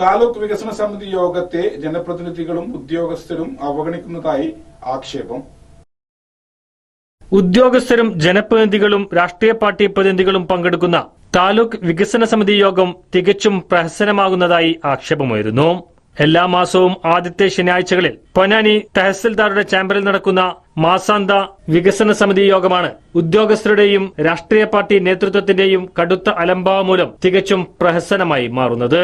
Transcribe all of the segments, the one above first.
Taluk വികസന സമിതി യോഗത്തെ ജനപ്രതിനിധികളും ഉദ്യോഗസ്ഥരും അവഗണിക്കുന്നതായി ആക്ഷേപം. ഉദ്യോഗസ്ഥരും ജനപ്രതിനിധികളും രാഷ്ട്രീയ പാർട്ടി പ്രതിനിധികളും പങ്കെടുക്കുന്ന താലൂക്ക് വികസന സമിതി യോഗം തികച്ചും പ്രഹസനമാകുന്നതായി ആക്ഷേപമായിരുന്നു. എല്ലാ മാസവും ആദ്യത്തെ ശനിയാഴ്ചകളിൽ പൊന്നാനി തഹസിൽദാരുടെ ചേംബറിൽ നടക്കുന്ന മാസാന്ത വികസന സമിതി യോഗമാണ് ഉദ്യോഗസ്ഥരുടെയും രാഷ്ട്രീയ പാർട്ടി നേതൃത്വത്തിന്റെയും കടുത്ത അലംഭാവം മൂലം തികച്ചും പ്രഹസനമായി മാറുന്നത്.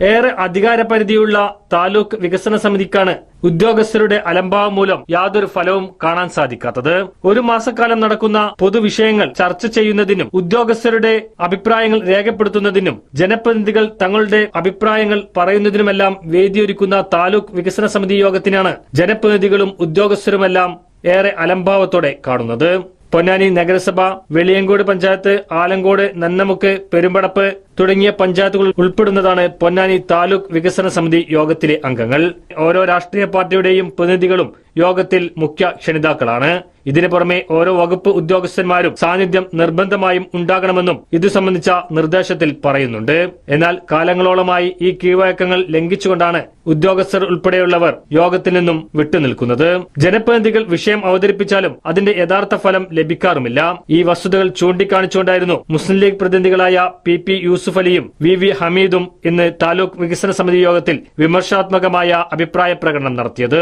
ഏറെ അധികാരപരിധിയുള്ള താലൂക്ക് വികസന സമിതിക്കാണ് ഉദ്യോഗസ്ഥരുടെ അലംഭാവം മൂലം യാതൊരു ഫലവും കാണാൻ സാധിക്കാത്തത്. ഒരു മാസക്കാലം നടക്കുന്ന പൊതുവിഷയങ്ങൾ ചർച്ച ചെയ്യുന്നതിനും ഉദ്യോഗസ്ഥരുടെ അഭിപ്രായങ്ങൾ രേഖപ്പെടുത്തുന്നതിനും ജനപ്രതിനിധികൾ തങ്ങളുടെ അഭിപ്രായങ്ങൾ പറയുന്നതിനുമെല്ലാം വേദിയൊരുക്കുന്ന താലൂക്ക് വികസന സമിതി യോഗത്തിനാണ് ജനപ്രതിനിധികളും ഉദ്യോഗസ്ഥരുമെല്ലാം ഏറെ അലംഭാവത്തോടെ കാണുന്നത്. പൊന്നാനി നഗരസഭ വെളിയങ്കോട് പഞ്ചായത്ത് ആലങ്കോട് നന്നമുക്ക് പെരുമ്പടപ്പ് തുടങ്ങിയ പഞ്ചായത്തുകൾ ഉൾപ്പെടുന്നതാണ് പൊന്നാനി താലൂക്ക് വികസന സമിതി യോഗത്തിലെ അംഗങ്ങൾ. ഓരോ രാഷ്ട്രീയ പാർട്ടിയുടെയും പ്രതിനിധികളും യോഗത്തിൽ മുഖ്യ ക്ഷണിതാക്കളാണ്. ഇതിനു പുറമെ ഓരോ വകുപ്പ് ഉദ്യോഗസ്ഥന്മാരും സാന്നിധ്യം നിർബന്ധമായും ഉണ്ടാകണമെന്നും ഇതു സംബന്ധിച്ച നിർദ്ദേശത്തിൽ പറയുന്നുണ്ട്. എന്നാൽ കാലങ്ങളോളമായി ഈ കീഴ്വഴക്കങ്ങൾ ലംഘിച്ചുകൊണ്ടാണ് ഉദ്യോഗസ്ഥർ ഉൾപ്പെടെയുള്ളവർ യോഗത്തിൽ നിന്നും വിട്ടുനിൽക്കുന്നത്. ജനപ്രതിനിധികൾ വിഷയം അവതരിപ്പിച്ചാലും അതിന്റെ യഥാർത്ഥ ഫലം ലഭിക്കാറുമില്ല. ഈ വസ്തുതകൾ ചൂണ്ടിക്കാണിച്ചുകൊണ്ടായിരുന്നു മുസ്ലിം ലീഗ് പ്രതിനിധികളായ പി പി യൂസുഫ് അലിയും വി വി ഹമീദും ഇന്ന് താലൂക്ക് വികസന സമിതി യോഗത്തിൽ വിമർശാത്മകമായ അഭിപ്രായ പ്രകടനം നടത്തിയത്.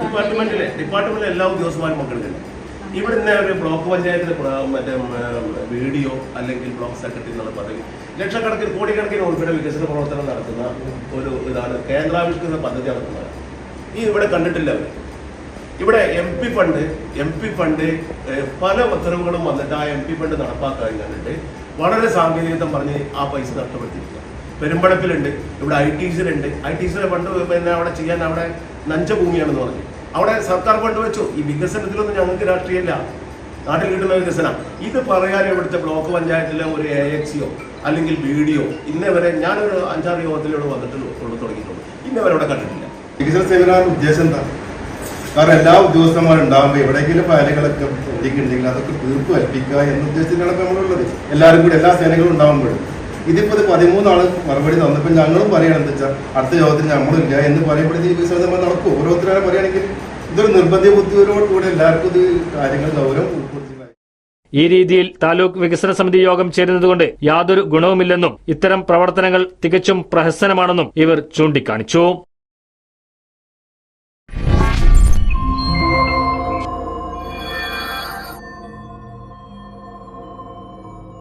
ഡിപ്പാർട്ട്മെന്റിലെ ഡിപ്പാർട്ട്മെന്റിലെ എല്ലാ ഉദ്യോഗസ്ഥന്മാരും പങ്കെടുക്കുന്നു ഇവിടെ ഒരു ബ്ലോക്ക് പഞ്ചായത്തിലെ മറ്റേ വീഡിയോ അല്ലെങ്കിൽ ബ്ലോക്ക് സെക്രട്ടറി എന്നുള്ള പദവി. ലക്ഷക്കണക്കിന് കോടിക്കണക്കിന് ഉൾപ്പെടെ വികസന പ്രവർത്തനം നടത്തുന്ന ഒരു ഇതാണ് കേന്ദ്രാവിഷ്കൃത പദ്ധതി നടത്തുന്നത്. ഈ ഇവിടെ കണ്ടിട്ടില്ല. ഇവിടെ M P fund M P fund പല ഉത്തരവുകളും വന്നിട്ട് ആ എം പി ഫണ്ട് നടപ്പാക്കാൻ കണ്ടിട്ട് വളരെ സാങ്കേതികത്വം പറഞ്ഞ് ആ പൈസ നഷ്ടപ്പെടുത്തിയിരിക്കുക പെരുമ്പടപ്പിലുണ്ട് ഇവിടെ ഐ ടി സിയിലുണ്ട് ഐ ടി സിയിലെ ഫണ്ട് പിന്നെ അവിടെ ചെയ്യാൻ അവിടെ നഞ്ച ഭൂമിയാണെന്ന് പറഞ്ഞു. അവിടെ സർക്കാർ ഫണ്ട് വെച്ചു. ഈ വികസനത്തിലൊന്നും ഞങ്ങൾക്ക് രാഷ്ട്രീയമില്ല. നാട്ടിൽ കിട്ടുന്ന വികസനം. ഇത് പറയാൻ ഇവിടുത്തെ ബ്ലോക്ക് പഞ്ചായത്തിലെ ഒരു എ എക്സിയോ അല്ലെങ്കിൽ ബി ഡിയോ ഇന്നേ വരെ ഞാനൊരു അഞ്ചാറ് യോഗത്തിലൂടെ വന്നിട്ട് തുടങ്ങിയിട്ടുള്ളൂ. ഇന്നേ വരെ അവിടെ കണ്ടിട്ടില്ല. വികസന സേവന ഉദ്ദേശം എന്താ? കാരണം എല്ലാ ഉദ്യോഗസ്ഥന്മാരും ഉണ്ടാകുമ്പോൾ എവിടെയെങ്കിലും ഫയലുകളൊക്കെ ഇരിക്കുന്നുണ്ടെങ്കിൽ അതൊക്കെ തീർപ്പ് കൽപ്പിക്കുക എന്ന ഉദ്ദേശത്തിലാണ് നമ്മളുള്ളത്. എല്ലാവരും കൂടി എല്ലാ സേനകളും ഉണ്ടാകുമ്പോഴും ഇതിപ്പോ ഇത് പതിമൂന്നാൾ മറുപടി തന്നപ്പോൾ ഞങ്ങളും പറയണം എന്താ വെച്ചാൽ അടുത്ത യോഗത്തിൽ നമ്മളില്ല എന്ന് പറയുമ്പോഴത്തേക്ക് സേവനം നടക്കും. ഓരോരുത്തരും പറയുകയാണെങ്കിൽ ഇതൊരു നിർബന്ധ ബുദ്ധിയോട് കൂടെ എല്ലാവർക്കും ഇത് കാര്യങ്ങൾ ഗൗരവം ഉൾപ്പെടുത്തി ഈ രീതിയിൽ താലൂക്ക് വികസന സമിതി യോഗം ചേരുന്നതുകൊണ്ട് യാതൊരു ഗുണവുമില്ലെന്നും ഇത്തരം പ്രവർത്തനങ്ങൾ തികച്ചും പ്രഹസനമാണെന്നും ഇവർ ചൂണ്ടിക്കാണിച്ചു.